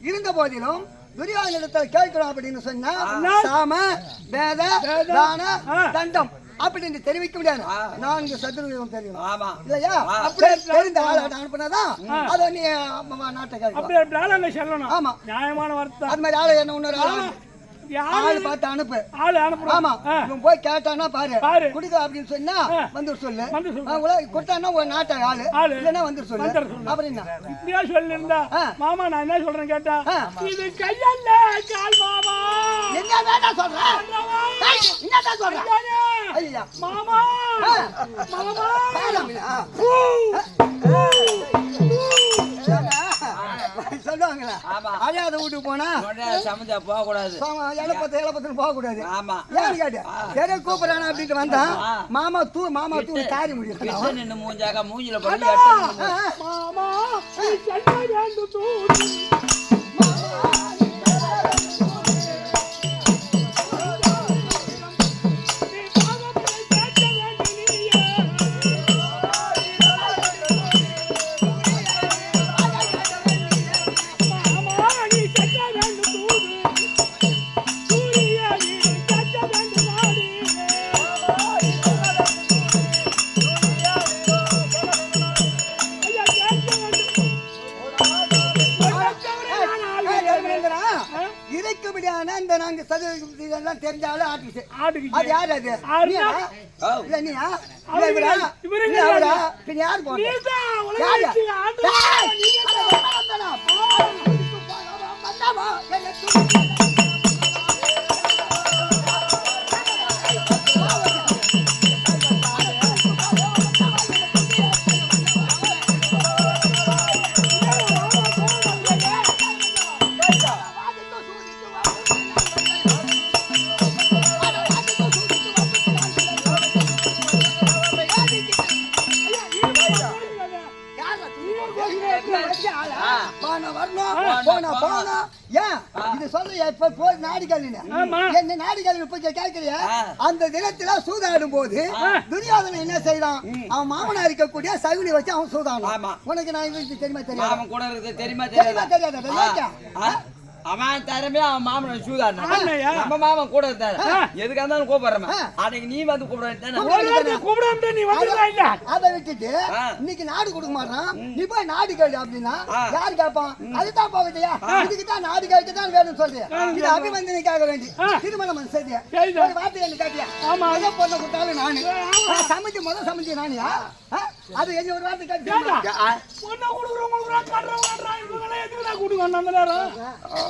இருந்த போதிலும் துரியோதனத்தில் கேட்கிறோம் அப்படின்னு சொன்னா? சாம வேத தான. தண்டம். அப்படின்னு தெரிவிக்க முடியாது. நான்கு சதுரகம் தெரியும். இல்லையா? ஆ. அப்படி தெரிந்த ஆளை அனுப்புனாதான் அதை நீ நாட்டை கேட்கலாம் ஆமா. நியாயமான வார்த்தை. அது மாதிரி ஆளை என்ன இன்னொரு ஆளு பார்த்து அனுப்பு. ஆளு அனுப்புறோம். ஆமா இவன் போய் கேட்டானா பாரு. பாரு. குடிக்க அப்படின்னு சொன்னா. வந்து சொல்லு. சொல்லு. அவங்கள கொடுத்தானா ஒரு நாட்டை ஆளு. ஆளு. இல்லைன்னா வந்து சொல்லு. சொல்லு. என்ன இப்படியா ஆ. மாமா நான் என்ன சொல்றேன் கேட்டா. இது கையல்ல கால் மாமா. என்ன வேண்டாம் சொல்ற. என்னதான் சொல்ற. ஐயா. மாமா. மாமா. சொல்லுவாங்களா? ஆமா. அழியாத வீட்டுக்கு போனா? உடனே சமைச்சா போக கூடாது இளப்பத்து இளப்பத்துன்னு போக கூடாது ஆமா. ஏன்னு கேட்டு? சரி கூப்பிடுறானா அப்படின்ட்டு வந்தான் ஆ. மாமா தூ மாமா தூ தாரி முடியும் கிட்ட நின்னு மூஞ்சாக்க மூஞ்சில படி எடுத்து மாமா சதவீதம் இதெல்லாம் தெரிஞ்சாலும் ஆர்டிஸ்ட் ஆட்டுக்கு அது யார் அது. இல்ல நீயா இவரா. இவரு போன யாரு? உலகத்தை போனா வரணும், போனா போகணும். ஏன்? இது சொல்ற இப்ப போய் நாடி. என்ன நாடி கல்வி இப்ப கேட்கிறியா? அந்த தினத்துல சூதாடும் போது துரியோதனன் என்ன செய்யறான் அவன் மாமனா இருக்கக்கூடிய சகுனி வச்சு அவன் சூதாடும். உனக்கு நான் தெரியுமா தெரியுமா தெரியுமா தெரியாதா? அவன் திறமையா அவன் மாமன் சூதாடினா. நம்ம மாமன் கூட இருந்தாரு ஆ. எதுக்கா இருந்தாலும் கூப்பிடுறேன். அன்னைக்கு நீ வந்து வார்த்தை கூப்பிடாம நீ இல்ல? அதை விட்டுட்டு. இன்னைக்கு நாடு கொடுக்க மாட்டான் நீ போய் நாடு கேளு அப்படின்னா. யாரு கேட்பான் அதுதான் போகலையா இதுக்கு தான் நாடு கேட்க தான் வேணும்னு சொல்றியா இது அபிமந்தனுக்காக வேண்டி. திருமணம் சரிதான். ஒரு வார்த்தை என்ன கேட்டியா ஆமா. எதை பொண்ணை கொடுத்தாலும் நானு. நான் சமைச்சு முதல் சமைச்சு நானியா? அது என்ன ஒரு வார்த்தை? கேட்டியா பொண்ணை கட்டுறோம், கட்டுறோம், இவங்கெல்லாம் எதுக்குடா கூட்டுக்கணும் அந்த நேரம்?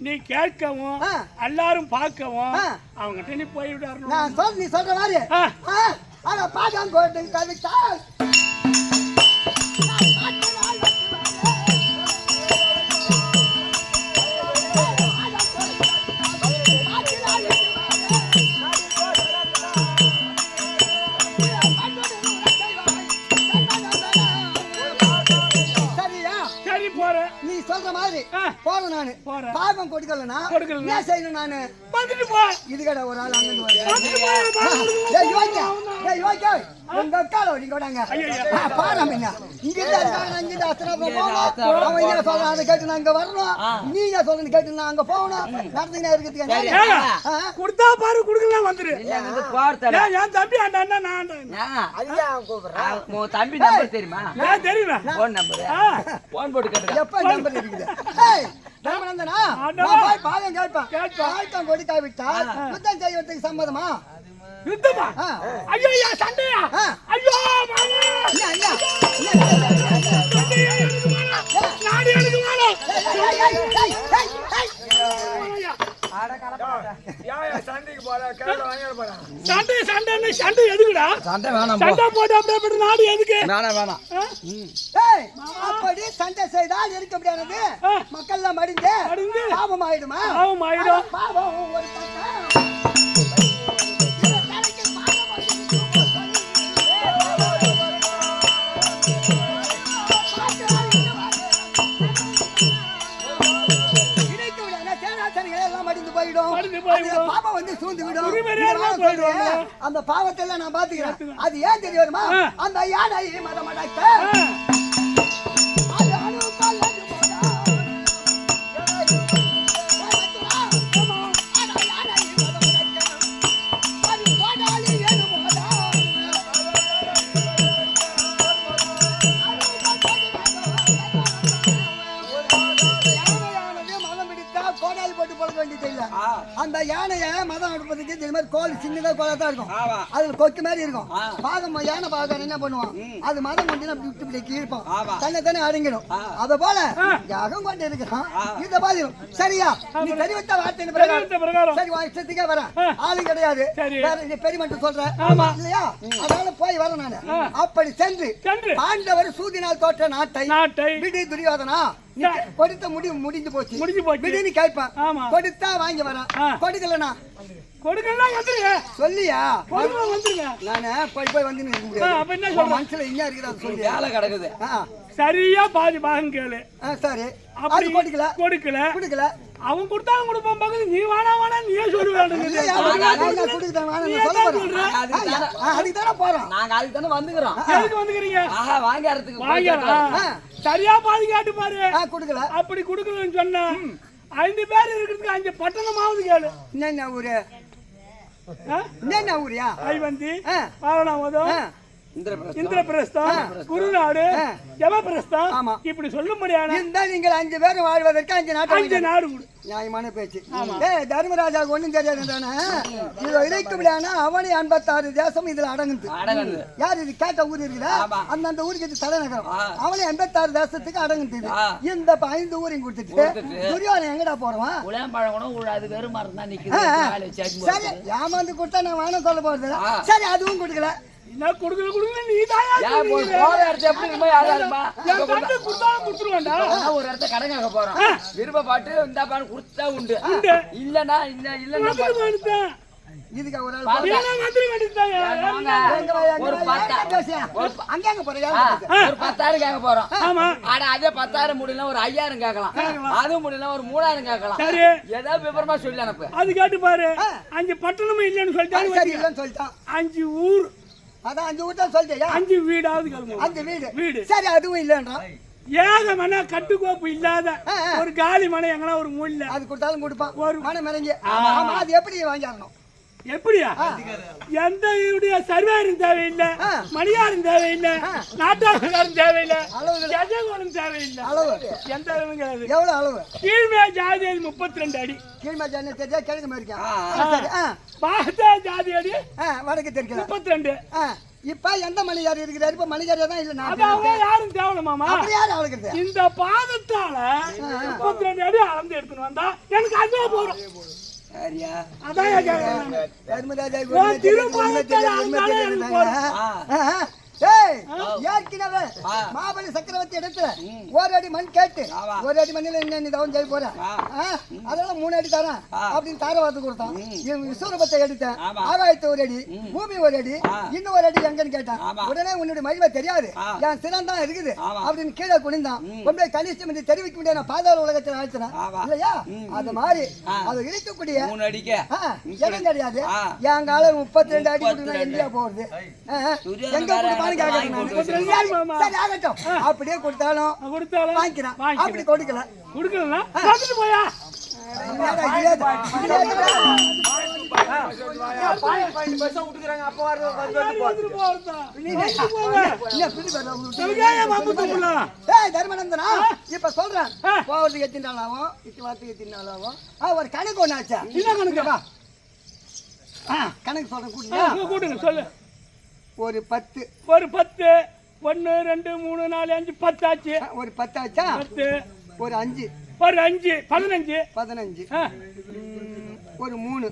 நீ கேட்கவும். எல்லாரும் பார்க்கவும் ஆ. அவங்ககிட்ட நீ போய்விடணும் நான் சொல் நீ சொல்ற மாதிரி ஆ. ஆ, அட பாக்கம் கோட்டு கவிதா சொல்ற மாதிரி. போறேன் நானு. பாகம் கொடுக்கலனா? என்ன செய்யணும் நானு? இதுகட ஒரு ஆள் அங்க உங்க அக்கால இங்க இருந்து இங்க இருந்து அத்தனை போகணும். அவன் சொல்றான்? அதை கேட்டு நான் அங்க வரணும். நீங்க சொல்றது கேட்டு நான் அங்க போகணும். நடந்துக்கிட்டே இருக்கிறதுக்கு? கொடுத்தா பாரு கொடுக்கலாம் வந்துரு. என் தம்பி அந்த அண்ணன் நான் ஆண்டவன். உன் தம்பி நம்பர் தெரியுமா? தெரியுமா? போன் நம்பர் ஆ, போன் போட்டு கேட்டுக்க. எப்ப நம்பர் இருக்குது? ஆண்டவா. நான் போய் பாகம் கேட்பேன். கேட்பேன். யுத்தம் செய்வதற்கு சம்மதமா? யுத்தமா. ஐயோ ஐயா சண்டையா. ஐயோ நாடு எனக்கு போறேன் சண்டை சண்டைன்னு சண்டை எதுக்குடா? சண்டை வேணாம். சண்டை போட்டு அப்படியே அப்படி நாடு எதுக்கு? வேணாம் வேணாம். அப்படி சண்டை செய்தால் இருக்க முடியாது மடிந்து மடிந்து. பாவம் ஆயிடுமா பாவம் ஆயிடும். பாவம் ஒரு சூழ்ந்து விடும். அந்த பாவத்தை எல்லாம் நான் பாத்துக்கிறேன் அது ஏன் தெரியும். அந்த யானை மதம் அடக்க ஆ. அந்த யானைய மதம் அடுப்பதுக்கு இது மாதிரி கோல் சின்னதா கோலா தான் இருக்கும் ஆமா. அதுல கொக்கு மாதிரி இருக்கும். பாகம் யானை பாகம் என்ன பண்ணுவான். அது மதம் கொண்டு அப்படி விட்டு இப்படி கீழ்ப்பான் ஆமா. தன்னை தானே அடங்கிடும். அத போல. யாகம் கொண்டு இருக்கிறான். இந்த பாதிரும் சரியா நீ தெரிவித்த வார்த்தை பிரகாரம். சரி வா இஷ்டத்துக்கே வரேன் ஆ. ஆளு கிடையாது பெரிய மட்டும் சொல்ற ஆமா. இல்லையா அதனால போய் வரேன் நானு. அப்படி சென்று. பாண்டவர் சூதினால் தோற்ற நாட்டை விடு துரியோதனா. கொடுத்த முடி முடிஞ்சு போச்சு. முடிஞ்சு போச்சு. விடுன்னு கேட்பேன். ஆமா. கொடுத்தா வாங்கி வரேன். கொடுக்கலனா? கொடுக்கலாம் வந்துருங்க. சொல்லியா? கொடுக்கலாம் வந்துருங்க. நானு போய் போய் வந்து அப்ப என்ன சொல்ற? மனசுல என்ன இருக்குது அது சொல்லியா? வேலை கிடக்குது. சரியா பாதி பாகம் கேளு. சரி. அது அப்படி கொடுக்கல. கொடுக்கல. கொடுக்கல. அவன் கொடுத்தாலும் கொடுப்பான் பக்கத்து நீ வேணா வேணா நீயே சொல்லுவேன் என்ன போறோம். நாங்க அதுக்கு தானே வந்துக்கிறோம். எதுக்கு வந்துக்கிறீங்க? ஆஹா வாங்கி வரதுக்கு போய் வாங்க கேட்கலாம். ஆ. சரியா பாதி கேட்டு பாரு கொடுக்கல. அப்படி கொடுக்கலன்னு சொன்னா ஐந்து பேர் இருக்கிறதுக்கு அஞ்சு பட்டணமாவது கேளு. என்னென்ன ஊரு? ஆ? என்னென்ன ஊரியா? ஐவந்தி ஆ. இந்திரபிரஸ்தம் குருநாடு ஆமா. இப்படி சொல்லும்படியான இருந்தால் நீங்கள் அஞ்சு பேரும் வாழ்வதற்கு அஞ்சு நாட்டு அஞ்சு நாடு. நியாயமான பேச்சு. ஏய் தர்மராஜாவுக்கு ஒண்ணும் தெரியாது தானே? இது அவனி ஐம்பத்தாறு தேசம் இதுல அடங்குது. அடங்குது. யார் இது? கேட்ட ஊர் இருக்குதா. அந்தந்த ஊருக்கு இது தலைநகரம். அவனி ஐம்பத்தாறு தேசத்துக்கு அடங்குது. இந்த ப- ஐந்து ஊரையும் கொடுத்துட்டு. துரியோதனை எங்கடா போறவன்? உழாது வெறும் மரம் தான் சரி ஏமாந்து கொடுத்தா நான் வேணும் சொல்ல போறது. சரி அதுவும் கொடுக்கல. என்ன கொடுக்கல கொடுக்கல நீ போற எப்படி இருக்குமோ யாரா இருப்பா என் தட்டு கொடுத்தாலும் கொடுத்துருவேன்டா. ஒரு இடத்த கடன் கேட்க போறோம். விருப்பப்பட்டு இந்த பாரு கொடுத்தா உண்டு. இல்லனா இல்ல வந்துட்டேன் இதுக்கு ஒரு போற? பத்தாயிரம் கேட்க போறோம். ஆமா. ஆனா அதே பத்தாயிரம் முடியல ஒரு ஐயாயிரம் கேட்கலாம். அதுவும் முடியல ஒரு மூணாயிரம் கேட்கலாம். சரி. ஏதாவது விவரமா சொல்லி அனுப்பு அது கேட்டு பாரு. அஞ்சு பட்டணமும் இல்லைன்னு சரி சொல்லிட்டாலும் இல்லைன்னு சொல்லிட்டான். அஞ்சு ஊர். அதான் அஞ்சு ஊர் தான் சொல்லிட்டியா? அஞ்சு வீடாவது கிளம்பும் அஞ்சு வீடு. வீடு. சரி அதுவும் இல்லைன்றான் ஏக மன கட்டுக்கோப்பு இல்லாத. ஒரு காலி மனை எங்கன்னா ஒரு மூலையில அது கொடுத்தாலும் கொடுப்பான். ஒரு- மனம் இறங்கி ஆமா அது எப்படி வாங்கிடணும் எப்படியா? எந்த சர்வேரும் தேவையில்லை. மணியாரும் தேவையில்லை நாட்டாளரும் தேவையில்லை. ஜஜகோலும் தேவையில்லை. அளவு எந்த கிடையாது எவ்வளவு அளவு? கீழ்மே ஜாதி முப்பத்தி ரெண்டு அடி. கீழ்மா ஜன்ன தெரியா கிழக்கு ஆ பாகத்தா ஜாதி அடி வடக்கு தெற்கல. முப்பத்தி ரெண்டு இப்ப எந்த மணியார் இருக்கிறாரு? இப்ப மணியாரியா தான் இல்ல நான் அதாவது யாரும் தேவல மாமா. அப்படி யாரு ஆளுக்கிறது இந்த பாதத்தால முப்பத்தி ரெண்டு அடி அளந்து எடுத்துன்னு வந்தா எனக்கு அதுவே சரியா அதான் என் ஏற்கனவே. மாபலி சக்கரவர்த்தி இடத்துல ஒரு அடி மண் கேட்டு. ஒரு அடி மண்ணில என்ன நீ தவம் செய்ய போற? அதெல்லாம் மூணு அடி தரேன். அப்படின்னு தாரவாத்து கொடுத்தான். இவன் விஸ்வரூபத்தை எடுத்தேன். ஆகாயத்தை ஒரு அடி பூமி ஒரு அடி. இன்னும் ஒரு அடி எங்கன்னு கேட்டான். உடனே உன்னுடைய மகிமை தெரியாது. என் சிரம் தான் இருக்குது. அப்படின்னு கீழே குனிந்தான். ரொம்ப கனிஷ்டம் என்று தெரிவிக்க முடியாது நான் பாதாள உலகத்தில் ஆழ்த்தினேன். இல்லையா? அது மாதிரி. அது ஆ, இடம் கிடையாது. என் காலம் முப்பத்தி ரெண்டு அடி கொடுத்தா 32. இந்தியா போகுது. எங்க சரி, ஆகட்டும். அப்படியே கொடுத்தாலும் கொடுத்தாலும் வாங்கிக்கிறேன். அப்படி கொடுக்கல. வந்துட்டு போயா. தர்மநந்தனா, இப்ப சொல்றேன். போவதுக்கு எத்தனை நாள் ஆகும்? இட்டு வரத்துக்கு எத்தனை நாள் ஆகும்? ஆ, ஒரு கணக்கு ஒண்ணு ஆச்சா? என்ன கணக்கு? கணக்கு சொல்றேன் கூட்டுங்க சொல்லு. ஒரு பத்து. ஒரு பத்து ஒன்னு ரெண்டு மூணு நாலு அஞ்சு பத்து ஆச்சு ஆ, ஒரு பத்து ஆச்சா பத்து. ஒரு அஞ்சு. ஒரு அஞ்சு பதினஞ்சு. பதினஞ்சு. ஒரு மூணு.